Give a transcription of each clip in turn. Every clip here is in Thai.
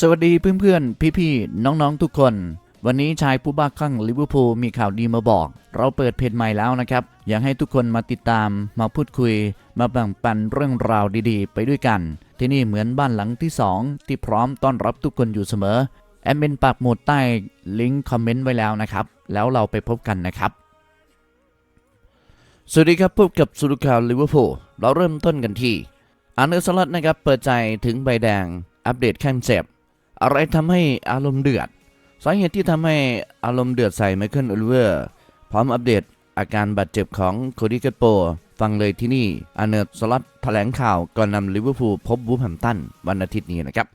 สวัสดีเพื่อนๆ พี่ๆ น้องๆ ทุกคน วันนี้ชายผู้บ้าคลั่งลิเวอร์พูลมีข่าวดีมาบอก เราเปิดเพจใหม่แล้วนะครับ อยากให้ทุกคนมาติดตาม มาพูดคุย มาแบ่งปันเรื่องราวดีๆ ไปด้วยกัน ที่นี่เหมือนบ้านหลังที่ 2 ที่พร้อมต้อนรับทุกคนอยู่เสมอ แอดมินปักหมุดใต้ลิงก์คอมเมนต์ไว้แล้วนะครับ แล้วเราไปพบกันนะครับ สวัสดีครับพบกับสุดข่าวลิเวอร์พูล เราเริ่มต้นกันที่อาร์เนอร์สลัดนะครับ เปิดใจถึงใบแดง อัปเดตแข้งเจ็บ อะไรทำให้อารมณ์เดือด สาเหตุที่ทำให้อารมณ์เดือดใส่ไมเคิลโอลิเวอร์พร้อมอัปเดตอาการบาดเจ็บของโคดี้เกตโป ฟังเลยที่นี่อาร์เนอร์สลัดแถลงข่าวก่อนนำลิเวอร์พูลพบวูฟแฮมตันวันอาทิตย์นี้นะครับ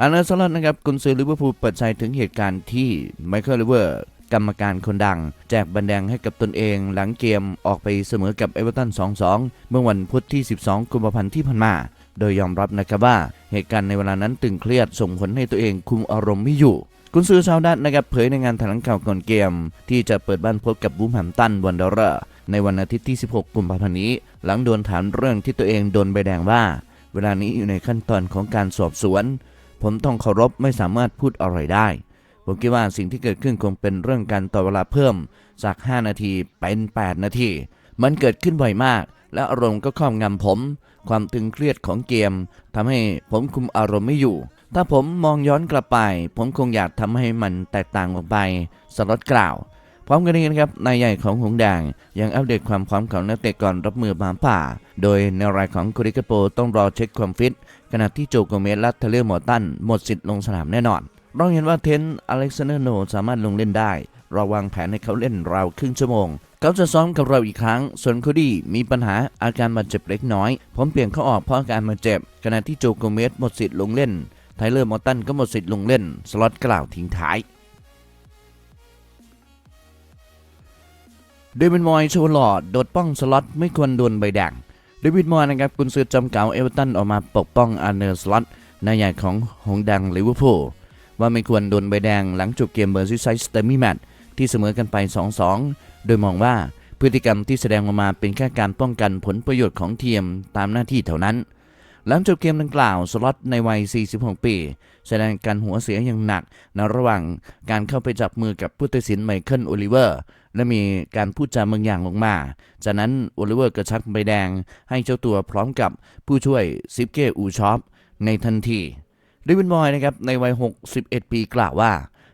อาร์เนอร์สลัดนะครับกุนซือลิเวอร์พูลเปิดใจถึงเหตุการณ์ที่ไมเคิลลิเวอร์กรรมการคนดัง แจกบันแดงให้กับตนเองหลังเกมออกไปเสมอกับเอเวอร์ตัน 2-2 เมื่อวันพุธที่ 12 กุมภาพันธ์ที่ผ่านมา โดยยอมรับนะครับว่าเหตุการณ์ในเวลานั้นตึงเครียดส่งผลให้ตัวเองคุมอารมณ์ไม่อยู่กุนซือชาวดัตนะครับเผยในงานแถลงข่าวก่อนเกม ที่จะเปิดบ้านพบกับบูมแฮมตันวันเดอร์ในวันอาทิตย์ที่ 16 กุมภาพันธ์นี้ หลังโดนถามเรื่องที่ตัวเองโดนใบแดงว่า เวลานี้อยู่ในขั้นตอนของการสอบสวน ผมต้องเคารพไม่สามารถพูดอะไรได้ ผมคิดว่าสิ่งที่เกิดขึ้นคงเป็นเรื่องการต่อเวลาเพิ่ม จาก 5 นาทีเป็น 8 นาที มันเกิดขึ้นบ่อยมาก และอารมณ์ก็ครอบงำผม ความตึงเครียดของเกมทำให้ผมคุมอารมณ์ไม่อยู่ ถ้าผมมองย้อนกลับไป ผมคงอยากทำให้มันแตกต่างออกไป สล็อตกล่าว พร้อมกันนี้นะครับ นายใหญ่ของหงส์แดงยังอัปเดตความพร้อมของนักเตะก่อนรับมือหมาป่า โดยในรายของโคริกาโปต้องรอเช็คความฟิต ขณะที่โจโกเมสและเทเลอร์มอตันหมดสิทธิ์ลงสนามแน่นอนเราเห็นว่าเทนอเล็กซานเดอร์โนสามารถลงเล่นได้เราวางแผนให้เขาเล่นราวครึ่งชั่วโมง เขาจะซ้อมกับเราอีกครั้ง ส่วนโคดี้มีปัญหาอาการบาดเจ็บเล็กน้อย ผมเปลี่ยนเขาออกเพราะอาการบาดเจ็บ ขณะที่โจโกเมสหมดสิทธิ์ลงเล่น ไทเลอร์มอร์ตันก็หมดสิทธิ์ลงเล่น สล็อตกล่าวทิ้งท้ายเดวิดมอยโชว์หล่อโดดป้องสล็อตไม่ควรโดนใบแดงเดวิดมอยนะครับกุนซือจำเก่าเอเวอร์ตันออกมาปกป้องอาร์เนอร์สล็อตนายใหญ่ของหงดังลิเวอร์พูลว่าไม่ควรโดนใบแดงหลังจบเกมเบอร์ซิไซส์เตอร์มิแมต ที่เสมอกันไป 2-2 โดยมองว่าพฤติกรรมที่แสดงออกมาเป็นแค่การป้องกันผลประโยชน์ของทีมตามหน้าที่เท่านั้น หลังจบเกมดังกล่าวสล็อตในวัย 46 ปี แสดงการหัวเสียอย่างหนักในระหว่างการเข้าไปจับมือกับผู้ตัดสินไมเคิลโอลิเวอร์ และมีการพูดจาบางอย่างลงมา จากนั้นโอลิเวอร์กระชักใบแดงให้เจ้าตัวพร้อมกับผู้ช่วยซิปเกอูชอปในทันทีเดวินบอยนะครับในวัย 61 ปีกล่าวว่า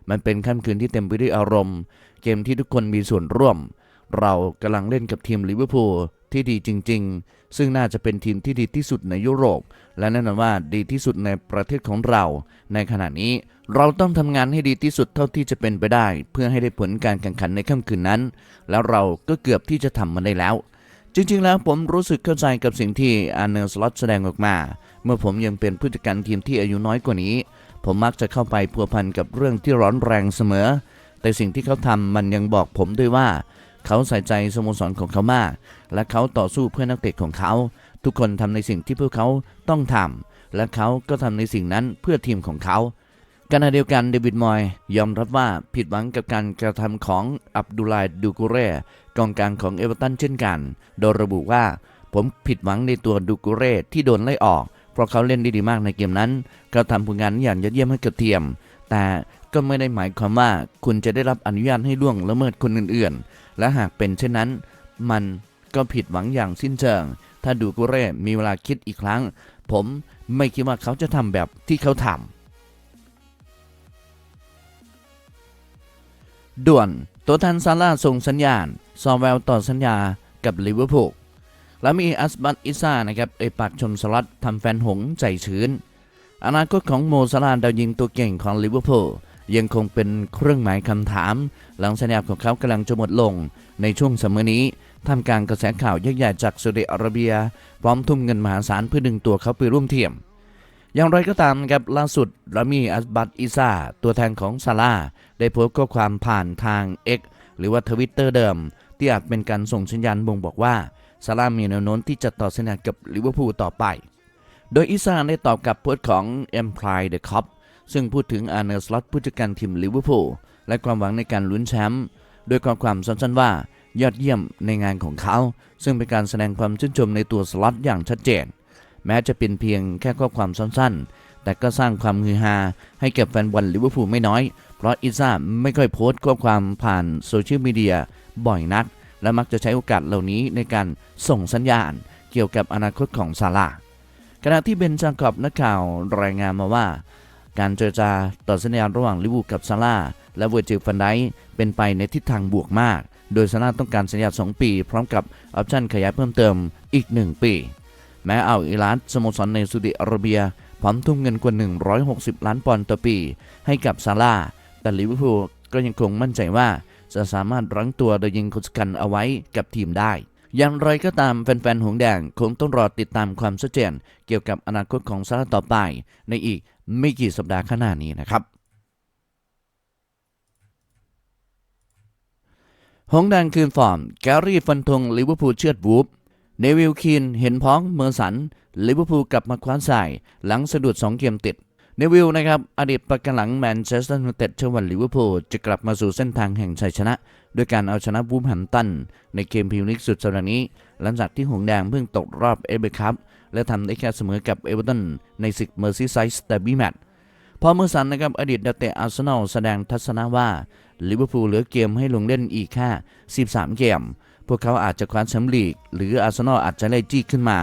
มันเป็นค่ำคืนที่เต็มไปด้วยอารมณ์ เกมที่ทุกคนมีส่วนร่วม เรากำลังเล่นกับทีมลิเวอร์พูลที่ดีจริง ๆ ซึ่งน่าจะเป็นทีมที่ดีที่สุดในยุโรป และแน่นอนว่าดีที่สุดในประเทศของเรา ในขณะนี้เราต้องทำงานให้ดีที่สุดเท่าที่จะเป็นไปได้ เพื่อให้ได้ผลการแข่งขันในค่ำคืนนั้น แล้วเราก็เกือบที่จะทำมันได้แล้ว จริง ๆ แล้วผมรู้สึกเข้าใจกับสิ่งที่อาร์เนอร์สล็อตแสดงออกมา เมื่อผมยังเป็นผู้จัดการทีมที่อายุน้อยกว่านี้ ผมมักจะเข้าไปพัวพันกับเรื่องที่ร้อนแรงเสมอ แต่สิ่งที่เขาทำมันยังบอกผมด้วยว่า เขาใส่ใจสโมสรของเขามาก และเขาต่อสู้เพื่อนักเตะของเขา ทุกคนทำในสิ่งที่พวกเขาต้องทำและเขาก็ทำในสิ่งนั้นเพื่อทีมของเขาขณะเดียวกันเดวิดมอยยอมรับว่าผิดหวังกับการกระทำของอับดุลไลดูกุเร่กองกลางของเอเวอร์ตันเช่นกัน โดยระบุว่า ผมผิดหวังในตัวดูกุเร่ที่โดนไล่ออก ราะเขาเล่นได้ดีมากในเกมนั้นเขาทำผลงานอย่างยอดเยี่ยมให้กับทีมแต่ก็ไม่ได้หมายความว่าคุณจะได้รับอนุญาตให้ล่วงละเมิดคนอื่นๆ และหากเป็นเช่นนั้น มันก็ผิดหวังอย่างสิ้นเชิง ถ้าดูกุเร่มีเวลาคิดอีกครั้ง ผมไม่คิดว่าเขาจะทำแบบที่เขาทำด่วนตัวแทนซาร่าส่งสัญญาณซอแววต่อสัญญากับลิเวอร์พูล แล้วมีอัสบัตอิซ่านะครับเอยปากชมสลัดทำแฟนหงใจชื้น อนาคตของโมซาลาดาวยิงตัวเก่งของลิเวอร์พูลยังคงเป็นเครื่องหมายคำถาม หลังสัญญาของเขากำลังจะหมดลง ในช่วงซัมเมอร์นี้ท่ามกลางกระแสข่าวยักษ์ใหญ่จากซาอุดิอาระเบีย พร้อมทุ่มเงินมหาศาลเพื่อดึงตัวเขาไปร่วมทีมอย่างไรก็ตามนะครับล่าสุดรามีอัสบัตอิซาตัวแทนของซาร่าได้โพสต์ข้อความผ่านทาง X หรือว่าทวิตเตอร์เดิม ที่อาจเป็นการส่งสัญญาณบ่งบอกว่า ซาร่ามีแนวโน้มที่จะต่อสัญญากับลิเวอร์พูลต่อไป โดยอิซาได้ตอบกับโพสต์ของ e m p l y The Cop ซึ่งพูดถึงอาร์เนอร์สล็อตผู้จัดการทีมลิเวอร์พูลและความหวังในการลุ้นแชมป์โดยข้อความสั้นๆว่า ยอดเยี่ยมในงานของเขา ซึ่งเป็นการแสดงความชื่นชมในตัวสล็อตอย่างชัดเจน แม้จะเป็นเพียงแค่ข้อความสั้นๆ แต่ก็สร้างความฮือฮาให้กับแฟนบอลลิเวอร์พูลไม่น้อย เพราะอิซ่าไม่ค่อยโพสต์ข้อความผ่านโซเชียลมีเดียบ่อยนัก และมักจะใช้โอกาสเหล่านี้ในการส่งสัญญาณเกี่ยวกับอนาคตของซาร่าขณะที่เบนจางกอบนักข่าวรายงานมาว่า การเจรจาต่อสัญญาระหว่างลิวูกับซาร่าและเวอร์จิลฟันไดเป็นไปในทิศทางบวกมาก โดยซาร่าต้องการสัญญา 2 ปี พร้อมกับออปชั่นขยายเพิ่มเติมอีก 1 ปี แม้เอาอิรัตสโมสรในซาอุดิอาระเบียพร้อมทุ่มเงินกว่า 160 ล้านปอนด์ต่อปี ให้กับซาร่าแต่ลิเวอร์พูลก็ยังคงมั่นใจว่า จะสามารถรั้งตัวโดยยิงคนสำคัญเอาไว้กับทีมได้ อย่างไรก็ตามแฟนๆ หงแดงคงต้องรอติดตามความชัดเจนเกี่ยวกับอนาคตของซาร่าต่อไป ในอีกไม่กี่สัปดาห์ข้างหน้านี้นะครับหงแดงคืนฟอร์ม แกรี่ฟันธงลิเวอร์พูลเชือดวูฟเนวิลคีนเห็นพ้องเมอร์สันลิเวอร์พูลกลับมาคว้าสายหลังสะดุด2เกมติด เนวิลนะครับอดีตประกันหลังแมนเชสเตอร์ยูไนเต็ดเชื่อว่าลิเวอร์พูลจะกลับมาสู่เส้นทางแห่งชัยชนะ ด้วยการเอาชนะวูฟแฮมตัน ในเกมพรีเมียร์ลีกสุดสัปดาห์นี้ หลังจากที่หงแดงเพิ่งตกรอบเอเบคัพและทำได้แค่เสมอกับเอเวอร์ตันในศึกเมอร์ซีไซส์เดอร์บี้แมตช์พอเมอร์สันนะครับอดีตนักเตะอาร์เซนอลแสดงทัศนะว่าลิเวอร์พูลเหลือเกมให้ลงเล่นอีกแค่13 เกม พวกเขาอาจจะคว้าแชมป์ลีก หรืออาร์เซนอลอาจจะไล่จี้ขึ้นมา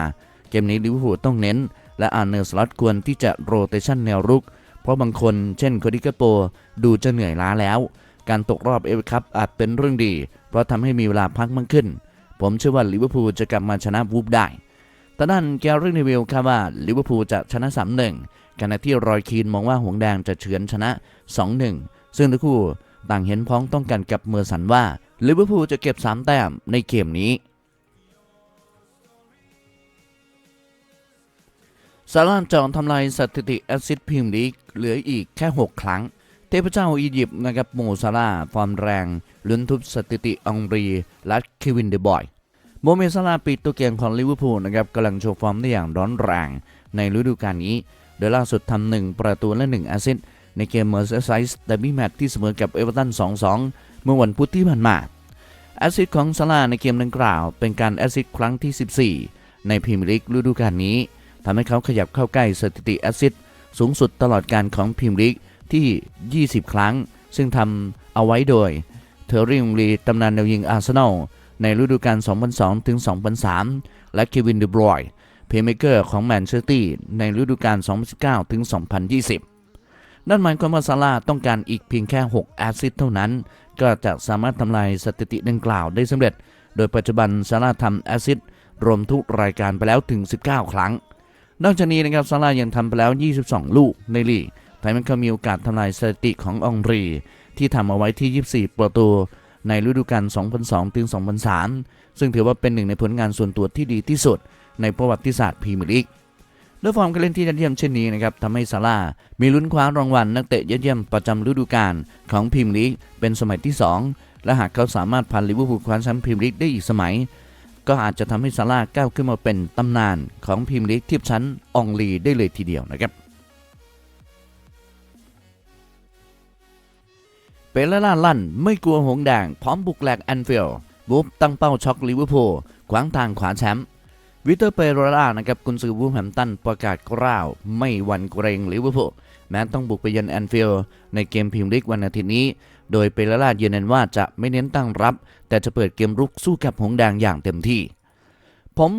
เกมนี้ลิเวอร์พูลต้องเน้น และอาร์เนอร์สล็อตควรที่จะโรเตชันแนวรุก เพราะบางคนเช่นโคดิกาโปดูจะเหนื่อยล้าแล้ว การตกรอบเอฟคัพอาจเป็นเรื่องดี เพราะทำให้มีเวลาพักมากขึ้น ผมเชื่อว่าลิเวอร์พูลจะกลับมาชนะวูฟได้แต่ด้านแกรี่นิวิลคาดว่าลิเวอร์พูลจะชนะ 3-1ขณะที่รอยคีนมองว่าหงแดงจะเฉือนชนะ 2-1 ซึ่งทั้งคู่ต่างเห็นพ้องต้องกันกับเมอร์สันว่าลิเวอร์พูลจะเก็บ 3 แต้มในเกมนี้ ซาร่าห์จองทำลายสถิติแอสซิสพรีเมียร์ลีกเหลืออีกแค่ 6 ครั้ง เทพเจ้าอียิปต์นะครับโมซาร่าฟอร์มแรงลุ้นทุบสถิติองรีและเควินเดบอยโมเมซาลาปิดตัวเกมของลิเวอร์พูลนะครับกำลังโชว์ฟอร์มได้อย่างร้อนแรงในฤดูกาลนี้ โดยล่าสุดทำหนึ่งประตูและ1แอสซิสในเกมเมอร์เซอร์ไซส์เดบี้แมตช์ที่เสมอกับเอเวอร์ตัน 2-2 เมื่อวันพุธที่ผ่านมาแอสซิสของซาลาห์ในเกมดังกล่าว เป็นการแอสซิสครั้งที่ 14 ในพรีเมียร์ลีกฤดูกาลนี้ ทำให้เขาขยับเข้าใกล้สถิติแอสซิสต์สูงสุดตลอดการของพรีเมียร์ลีกที่ 20 ครั้ง ซึ่งทำเอาไว้โดย เทอร์รี่องลีตำนานแนวยิงอาร์เซนอลในฤดูกาล 2002 ถึง 2003 และเควินเดบรอย์เพย์เมเกอร์ของแมนเชสเตอร์ในฤดูกาล 2019 ถึง 2020 นั่นหมายความว่าซาร่าต้องการอีกเพียงแค่ 6 แอสซิสต์เท่านั้น ก็จะสามารถทำลายสถิติดังกล่าวได้สำเร็จ โดยปัจจุบันซาร่าทำแอสซิสต์รวมทุกรายการไปแล้วถึง 19 ครั้ง นอกจากนี้นะครับซาร่าห์ยังทำไปแล้ว 22 ลูกในลีกทำให้เขามีโอกาสทำลายสถิติขององรี ที่ทำเอาไว้ที่ 24 ประตูในฤดูกาล 2002ถึง2003 ซึ่งถือว่าเป็นหนึ่งในผลงานส่วนตัวที่ดีที่สุด ในประวัติศาสตร์พรีเมียร์ลีกด้วยฟอร์มการเล่นที่ยอดเยี่ยมเช่นนี้นะครับทำให้ซาร่ามีลุ้นคว้ารางวัลนักเตะยอดเยี่ยมประจำฤดูกาลของพรีเมียร์ลีกเป็นสมัยที่ 2 และหากเขาสามารถพันลิเวอร์พูลคว้าแชมป์พรีเมียร์ลีกได้อีกสมัย ก็อาจจะทำให้ซาร่าก้าวขึ้นมาเป็นตำนานของพรีเมียร์ลีกทียบชั้นอองลีได้เลยทีเดียวนะครับเปเรล่าลั่นไม่กลัวหงแดงพร้อมบุกแหลกแอนฟิลด์บูฟตั้งเป้าช็อกลิเวอร์พูลขวางทางขวาแชมป์วิเตอร์เปเรล่านะครับกุนซือวูฟแฮมตันประกาศกล้าว ไม่หวั่นเกรงลิเวอร์พูลแม้ต้องบุกไปยือนแอนฟิลด์ในเกมพรีเมียร์ลีกวันอาทิตย์นี้ โดยเปเรล่ายืนยันว่าจะไม่เน้นตั้งรับ แต่จะเปิดเกมรุกสู้กับหงแดงอย่างเต็มที่ ผม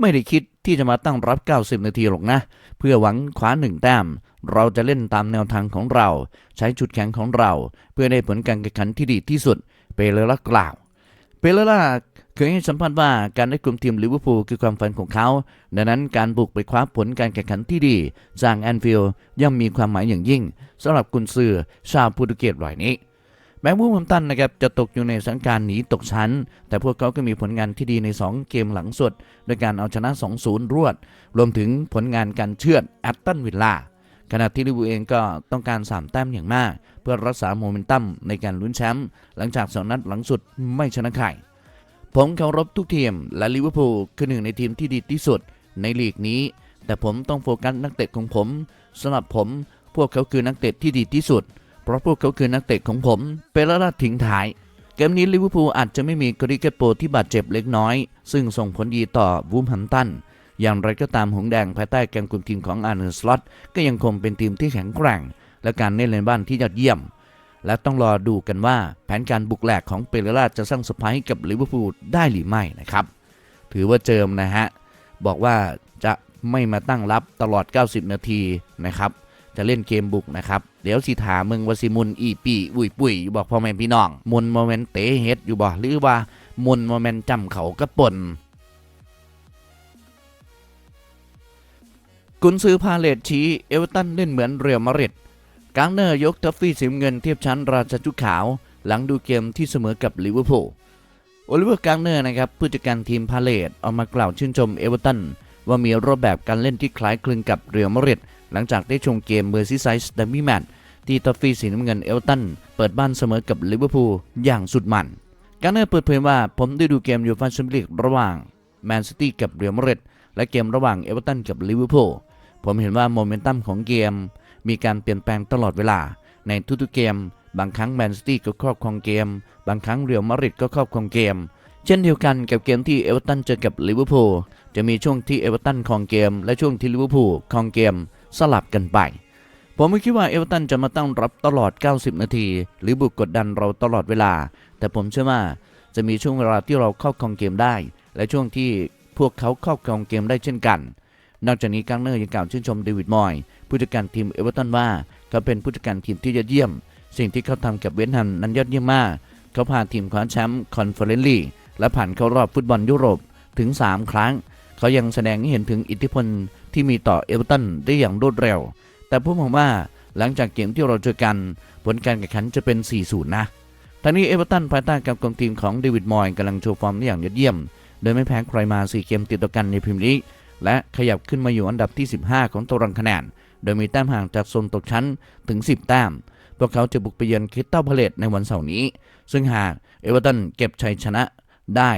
ไม่ได้คิดที่จะมาตั้งรับ 90 นาทีหรอกนะ เพื่อหวังคว้าหนึ่งแต้ม เราจะเล่นตามแนวทางของเรา ใช้จุดแข็งของเรา เพื่อได้ผลการแข่งขันที่ดีที่สุด เปเรล่ากล่าว เปเรล่าเคยให้สัมภาษณ์ว่าการได้กลุ่มทีมลิเวอร์พูลคือความฝันของเขา ดังนั้นการบุกไปคว้าผลการแข่งขันที่ดีจากแอนฟิลด์ย่อมมีความหมายอย่างยิ่งสำหรับกุนซือชาวโปรตุเกสรายนี้ แม้วูฟแฮมตันนะครับจะตกอยู่ในสถานการณ์หนีตกชั้น แต่พวกเขาก็มีผลงานที่ดีใน 2 เกมหลังสุดโดยการเอาชนะ 2-0 รวด รวมถึงผลงานการเชือดแอตตันวิลล่าขณะที่ลิเวอร์พูลเองก็ต้องการ 3 แต้มอย่างมาก เพื่อรักษาโมเมนตัมในการลุ้นแชมป์หลังจากสองนัดหลังสุดไม่ชนะใครผมเคารพทุกทีมและลิเวอร์พูลคือหนึ่งในทีมที่ดีที่สุดในลีกนี้ แต่ผมต้องโฟกัสนักเตะของผมสำหรับผม พวกเขาคือนักเตะที่ดีที่สุด เพราะพวกเขาคือนักเตะของผมเปเรลาทิ้งท้าย เกมนี้ลิเวอร์พูลอาจจะไม่มีกริเกโปที่บาดเจ็บเล็กน้อย ซึ่งส่งผลดีต่อวูฟแฮมป์ตันอย่างไรก็ตามหงแดงภายใต้การคุมทีมของอาร์เนสล็อตก็ยังคงเป็นทีมที่แข็งแกร่ง และการเล่นในบ้านที่ยอดเยี่ยม และต้องรอดูกันว่าแผนการบุกแหลกของเปเรล่าจะสร้างสปายให้กับลิเวอร์พูลได้หรือไม่นะครับ ถือว่าเจิมนะฮะบอกว่าจะไม่มาตั้งรับตลอด 90 นาทีนะครับ จะเล่นเกมบุกนะครับ เดี๋ยวสิถามมึงว่าสิมุนอีปีอุยปุยอยู่บอกพ่อแม่พี่น้องมุนโมเมนเตเฮ็ดอยู่บ่หรือว่ามุนโมเมนจำเขากระปนกุนซือพาเลตชี้เอเวอร์ตันเล่นเหมือนเรียลมาริดกางเนอร์ยกทัฟฟี่สีเงินเทียบชั้นราชจุขาว หลังดูเกมที่เสมอกับลิเวอร์พูลโอลิเวอร์กางเนอร์นะครับผู้จัดการทีมพาเลตออกมากล่าวชื่นชมเอเวอร์ตันว่ามีรูปแบบการเล่นที่คล้ายคลึงกับเรียลมาริด หลังจากได้ชมเกมเมอร์ซีไซส์ดัมบี้แมตที่ทอฟฟี่สีน้ำเงินเอเวอร์ตันเปิดบ้านเสมอกับลิเวอร์พูลอย่างสุดมันกางเนอร์เปิดเผยว่าผมได้ดูเกมยูฟ่าแชมเปี้ยนลีกระหว่างแมนซิตี้กับเรียลมาดริดและเกมระหว่างเอเวอร์ตันกับลิเวอร์พูลผมเห็นว่าโมเมนตัมของเกม มีการเปลี่ยนแปลงตลอดเวลา ในทุกๆเกม บางครั้งแมนซิตี้ก็ครอบครองเกม บางครั้งเรียลมาดริดก็ครอบครองเกม เช่นเดียวกันกับเกมที่เอเวอร์ตันเจอกับลิเวอร์พูลจะมีช่วงที่เอเวอร์ตันครองเกม และช่วงที่ลิเวอร์พูลครองเกม สลับกันไป ผมไม่คิดว่าเอเวอร์ตันจะมาตั้งรับตลอด 90 นาที หรือบุกกดดันเราตลอดเวลา แต่ผมเชื่อว่าจะมีช่วงเวลาที่เราครอบครองเกมได้ และช่วงที่พวกเขาครอบครองเกมได้เช่นกัน นอกจากนี้กังเนอร์ยังกล่าวชื่นชมเดวิดมอยส์ผู้จัดการทีมเอเวอร์ตันว่าเขาเป็นผู้จัดการทีมที่ยอดเยี่ยม สิ่งที่เขาทำกับเวสต์แฮมนั้นยอดเยี่ยมมาก เขาพาทีมคว้าแชมป์คอนเฟอเรนซ์ลีกและผ่านเข้ารอบฟุตบอลยุโรปถึง 3 ครั้ง เขายังแสดงให้เห็นถึงอิทธิพล ที่มีต่อเอเวอร์ตันได้อย่างรวดเร็ว แต่ผมมองว่าหลังจากเกมที่เราเจอกัน ผลการแข่งขันจะเป็น 4-0 นะทั้งนี้เอเวอร์ตันภายใต้การคุมทีมของเดวิดมอยส์กำลังโชว์ฟอร์มได้อย่างยอดเยี่ยม โดยไม่แพ้ใครมา 4 เกมติดต่อกันในพรีเมียร์ลีก และขยับขึ้นมาอยู่อันดับที่ 15 ของตารางคะแนน โดยมีแต้มห่างจากโซนตกชั้นถึง 10 แต้ม พวกเขาจะบุกไปเยือนคริสตัลพาเลตในวันเสาร์นี้ ซึ่งหากเอเวอร์ตันเก็บชัยชนะได้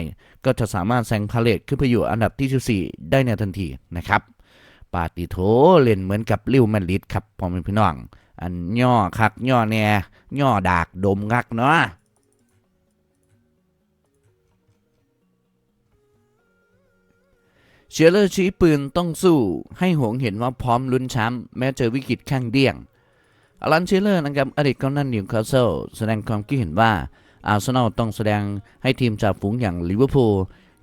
ก็จะสามารถแซงพาเลตขึ้นไปอยู่อันดับที่ 14 ได้ในทันทีนะครับ ปาติโถเล่นเหมือนกับลิวแมนลิดครับพ่อแม่พี่น้อง อันย่อคักย่อแน่ย่อดากดมคักเนาะเชียร์เลอร์ชี้ปืนต้องสู้ ให้หงเห็นว่าพร้อมลุ้นแชมป์แม้เจอวิกฤตข้างเดี้ยงอลันเชียร์เลอร์นะครับอดีตกองหน้านิวคาสเซิลแสดงความคิดเห็นว่าอาร์เซนอลต้องแสดงให้ทีมจ่าฝูงอย่างลิเวอร์พูล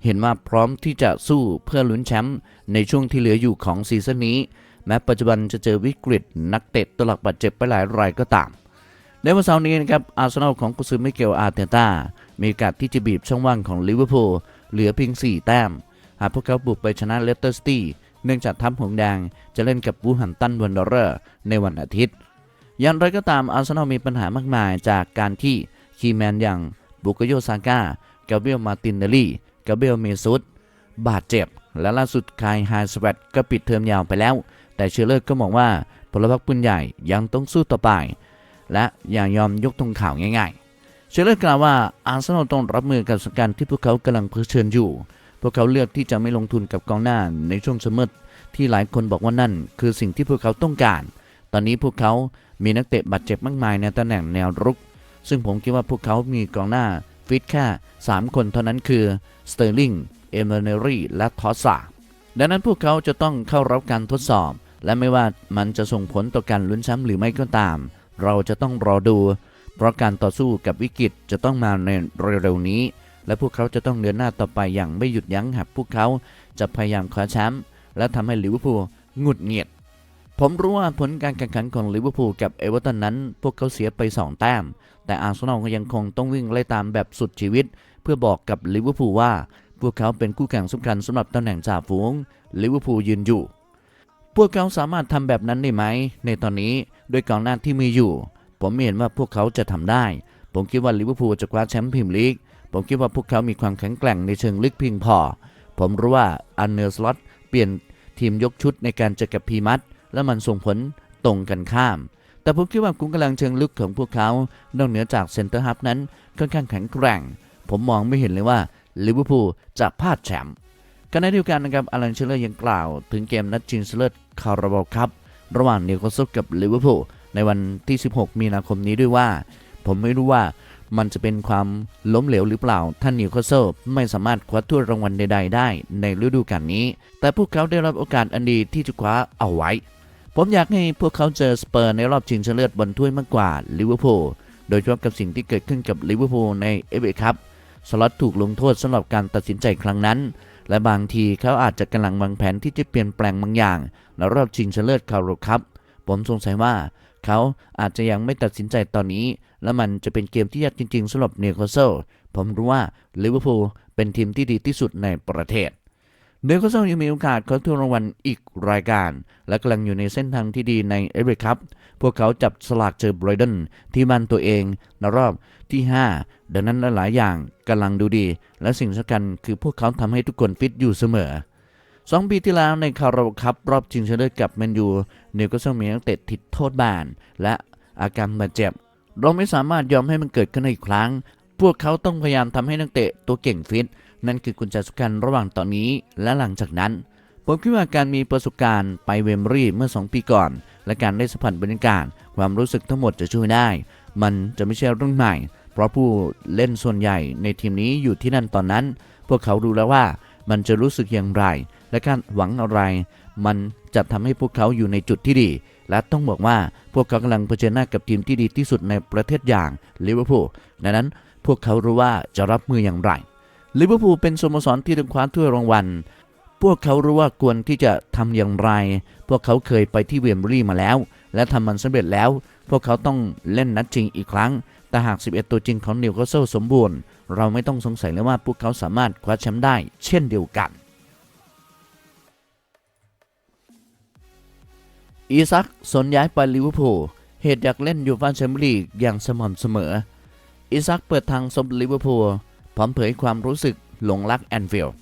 เห็นว่าพร้อมที่จะสู้เพื่อลุ้นแชมป์ในช่วงที่เหลืออยู่ของซีซั่นนี้ แม้ปัจจุบันจะเจอวิกฤตนักเตะตัวหลักบาดเจ็บไปหลายรายก็ตาม ในวันเสาร์นี้นะครับอาร์เซนอลของกุซือมิเกลอาร์เตต้ามีโอกาสที่จะบีบช่องว่างของลิเวอร์พูลเหลือเพียง 4 แต้ม หากพวกเขาบุกไปชนะเลสเตอร์ซิตี้เนื่องจากทัพหงแดงจะเล่นกับวูฮมป์ตันวันเดอร์ในวันอาทิตย์ อย่างไรก็ตามอาร์เซนอลมีปัญหามากมายจากการที่คีแมนอย่างบุกโยซาก้ากเบรียลมาตินเนลลี่ กาเบลเมซุสบาดเจ็บ และล่าสุดคายไฮสเวตก็ปิดเทอมยาวไปแล้ว แต่เชลเลอร์ก็มองว่าพลพรรคปืนใหญ่ยังต้องสู้ต่อไป และอย่ายอมยกธงข่าวง่ายๆ เชลเลอร์กล่าวว่าอาร์เซนอลต้องรับมือกับสถานการณ์ที่พวกเขากำลังเผชิญอยู่ พวกเขาเลือกที่จะไม่ลงทุนกับกองหน้าในช่วงสมอที่หลายคนบอกว่านั่น คือสิ่งที่พวกเขาต้องการ ตอนนี้พวกเขามีนักเตะบาดเจ็บมากมายในตำแหน่งแนวรุก ซึ่งผมคิดว่าพวกเขามีกองหน้า ฟิตแค่ 3 คนเท่านั้นคือสเตอร์ลิงเอเมเนรีและทอสซาดังนั้นพวกเขาจะต้องเข้ารับการทดสอบ และไม่ว่ามันจะส่งผลต่อการลุ้นแชมป์หรือไม่ก็ตาม เราจะต้องรอดู เพราะการต่อสู้กับวิกฤตจะต้องมาในเร็วๆนี้ และพวกเขาจะต้องเดินหน้าต่อไปอย่างไม่หยุดยั้งหากพวกเขาจะพยายามคว้าแชมป์และทำให้ลิเวอร์พูลหงุดหงิด ผมรู้ว่าผลการแข่งขันของลิเวอร์พูลกับเอเวอร์ตันนั้น พวกเขาเสียไป 2 แต้ม แต่อาร์เซนอลก็ยังคงต้องวิ่งไล่ตามแบบสุดชีวิต เพื่อบอกกับลิเวอร์พูลว่า พวกเขาเป็นคู่แข่งสำคัญสำหรับตำแหน่งจ่าฝูงลิเวอร์พูลยืนอยู่ พวกเขาสามารถทำแบบนั้นได้ไหม ในตอนนี้ด้วยกองหน้าที่มีอยู่ ผมเห็นว่าพวกเขาจะทำได้ ผมคิดว่าลิเวอร์พูลจะคว้าแชมป์พรีเมียร์ลีกผมคิดว่าพวกเขามีความแข็งแกร่งในเชิงลึกเพียงพอ ผมรู้ว่าอันเนอร์สล็อตเปลี่ยนทีมยกชุดในการเจอกับพีมัต และมันส่งผลตรงกันข้าม แต่ผมคิดว่าคุ้มกำลังเชิงลึกของพวกเขา นอกเหนือจากเซนเตอร์ฮับนั้นค่อนข้างแข็งแกร่ง ผมมองไม่เห็นเลยว่าลิเวอร์พูลจะพลาดแชมป์ขณะเดียวกันนะครับอลันเชลเลอร์ยังกล่าวถึงเกมนัดชิงชนะเลิศคาราบาลคัพระหว่างนิวคาสเซิลกับลิเวอร์พูลในวันที่ 16 มีนาคมนี้ด้วยว่า ผมไม่รู้ว่ามันจะเป็นความล้มเหลวหรือเปล่าท่านนิวคาสเซิลไม่สามารถคว้าถ้วยรางวัลใด ๆ ได้ในฤดูกาลนี้ แต่พวกเขาได้รับโอกาสอันดีที่จะคว้าเอาไว้ ผมอยากให้พวกเขาเจอสเปอร์ในรอบชิงชนะเลิศบอลถ้วยมากกว่าลิเวอร์พูลโดยเฉพาะกับสิ่งที่เกิดขึ้นกับลิเวอร์พูลในเอฟเอคัพสล็อตถูกลงโทษสำหรับการตัดสินใจครั้งนั้น และบางทีเขาอาจจะกำลังวางแผนที่จะเปลี่ยนแปลงบางอย่างในรอบชิงชนะเลิศคาร์โรคัพผมสงสัยว่าเขาอาจจะยังไม่ตัดสินใจตอนนี้ และมันจะเป็นเกมที่ยากจริงๆสำหรับเนิวคาสเซิลผมรู้ว่าลิเวอร์พูลเป็นทีมที่ดีที่สุดในประเทศ นิวคาสเซิลยังมีโอกาสคว้าถ้วยรางวัลอีกรายการ และกำลังอยู่ในเส้นทางที่ดีในเอฟเอคัพพวกเขาจับสลากเจอไบรตันที่บ้านตัวเองในรอบที่ 5 ดังนั้นหลายอย่างกำลังดูดี และสิ่งสำคัญคือพวกเขาทำให้ทุกคนฟิตอยู่เสมอสองปีที่แล้วในคาราบคัพรอบชิงชนะเลิศกับแมนยูนิวคาสเซิลมีนักเตะติดโทษบาน และอาการบาดเจ็บ เราไม่สามารถยอมให้มันเกิดขึ้นอีกครั้ง พวกเขาต้องพยายามทำให้นักเตะตัวเก่งฟิต นั่นคือกุญแจสำคัญระหว่างตอนนี้และหลังจากนั้น ผมคิดว่าการมีประสบการณ์ไปเวมรีเมื่อ 2 ปีก่อน และการได้สัมผัสบรรยากาศความรู้สึกทั้งหมดจะช่วยได้ มันจะไม่ใช่เรื่องใหม่ เพราะผู้เล่นส่วนใหญ่ในทีมนี้อยู่ที่นั่นตอนนั้น พวกเขารู้แล้วว่ามันจะรู้สึกอย่างไร และการหวังอะไร มันจะทำให้พวกเขาอยู่ในจุดที่ดี และต้องบอกว่าพวกเขากำลังเผชิญหน้ากับทีมที่ดีที่สุดในประเทศอย่างลิเวอร์พูลดังนั้นพวกเขารู้ว่าจะรับมืออย่างไร ลิเวอร์พูลเป็นสโมสรที่ต้องคว้าถ้วยรางวัล พวกเขารู้ว่าควรที่จะทำอย่างไร พวกเขาเคยไปที่เวมบรีมาแล้ว และทำมันสำเร็จแล้ว พวกเขาต้องเล่นนัดจริงอีกครั้ง แต่หาก 11 ตัวจริงของนิวคาสเซิลสมบูรณ์ เราไม่ต้องสงสัยเลยว่าพวกเขาสามารถคว้าแชมป์ได้ เช่นเดียวกัน อีซักสนย้ายไปลิเวอร์พูล เหตุอยากเล่นยูฟ่าแชมเปี้ยนลีกอย่างสม่ำเสมอ อีซักเปิดทางสมลิเวอร์พูล พร้อมเผยความรู้สึกหลงรักแอนฟิลด์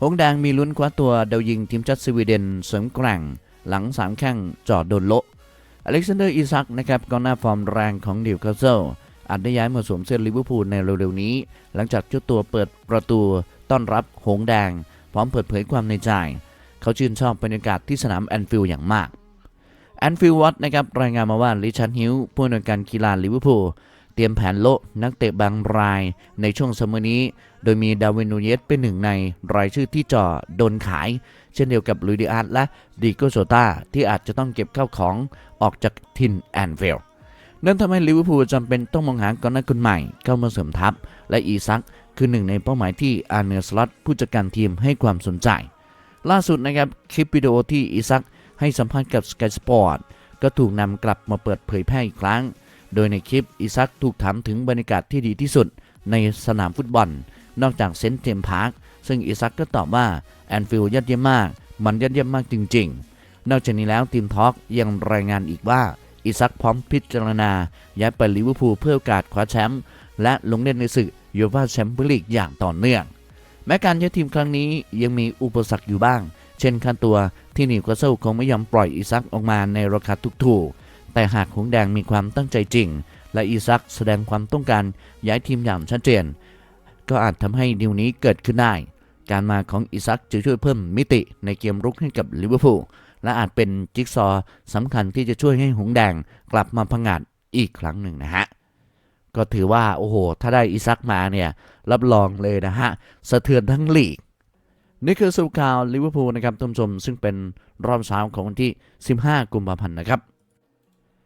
หงแดงมีลุ้นคว้าตัวดาวยิงทีมชาติสวีเดนเสริมแกร่ง หลังสามแข้งจอดโดนโละอเล็กซานเดอร์อีซักนะครับกองหน้าฟอร์มแรงของนิวคาสเซิลอาจได้ย้ายมาสวมเสื้อลิเวอร์พูลในเร็วๆนี้ หลังจากเจ้าตัวเปิดประตูต้อนรับหงแดง พร้อมเปิดเผยความในใจ เขาชื่นชอบบรรยากาศที่สนามแอนฟิลด์อย่างมากแอนฟิลด์วัตนะครับรายงานมาว่าริชาร์ดฮิวผู้อำนวยการกีฬาลิเวอร์พูล เตรียมแผนโละนักเตะบางรายในช่วงซัมเมอร์นี้ โดยมีดาวินนูเยสเป็นหนึ่งในรายชื่อที่จ่อโดนขาย เช่นเดียวกับลุยดิอาร์ตและดิโกโซตาที่อาจจะต้องเก็บเข้าวของออกจากทินแอนฟิลนั่นทำให้ลิเวอร์พูลจำเป็นต้องมองหากองหน้าคนใหม่เข้ามาเสริมทัพ และอีซักคือหนึ่งในเป้าหมายที่อาร์เนอสลอตผู้จัดการทีมให้ความสนใจ ล่าสุดนะครับคลิปวิดีโอที่อีซักให้สัมภาษณ์กับ Sky Sport ก็ถูกนำกลับมาเปิดเผยแพร่อีกครั้ง โดยในคลิปอีซักถูกถามถึงบรรยากาศที่ดีที่สุดในสนามฟุตบอล นอกจากเซนต์เทมพาร์ค ซึ่งอีซักก็ตอบว่าแอนฟิลด์ยอดเยี่ยมมาก มันยอดเยี่ยมมากจริง ๆ นอกจากนี้แล้วทีมทอล์กยังรายงานอีกว่าอีซักพร้อมพิจารณาย้ายไปลิเวอร์พูลเพื่อโอกาสคว้าแชมป์และลงเล่นในศึกยูฟ่าแชมเปี้ยนลีกอย่างต่อเนื่อง แม้การย้ายทีมครั้งนี้ยังมีอุปสรรคอยู่บ้าง เช่นค่าตัวที่นิวคาสเซิลคงไม่ยอมปล่อยอีซักออกมาในราคาถูกๆ แต่หากหงแดงมีความตั้งใจจริง และอีซักแสดงความต้องการย้ายทีมอย่างชัดเจน ก็อาจทำให้ดีลนี้เกิดขึ้นได้ การมาของอีซักจะช่วยเพิ่มมิติในเกมรุกให้กับลิเวอร์พูลและอาจเป็นจิ๊กซอว์สำคัญที่จะช่วยให้หงแดงกลับมาพังงาดอีกครั้งหนึ่งนะฮะก็ถือว่าโอ้โห ถ้าได้อีซักมาเนี่ย รับรองเลยนะฮะ สะเทือนทั้งลีก นี่คือสรุปข่าวลิเวอร์พูลนะครับท่านผู้ชมซึ่งเป็นรอบเช้าของวันที่ 15 กุมภาพันธ์นะครับ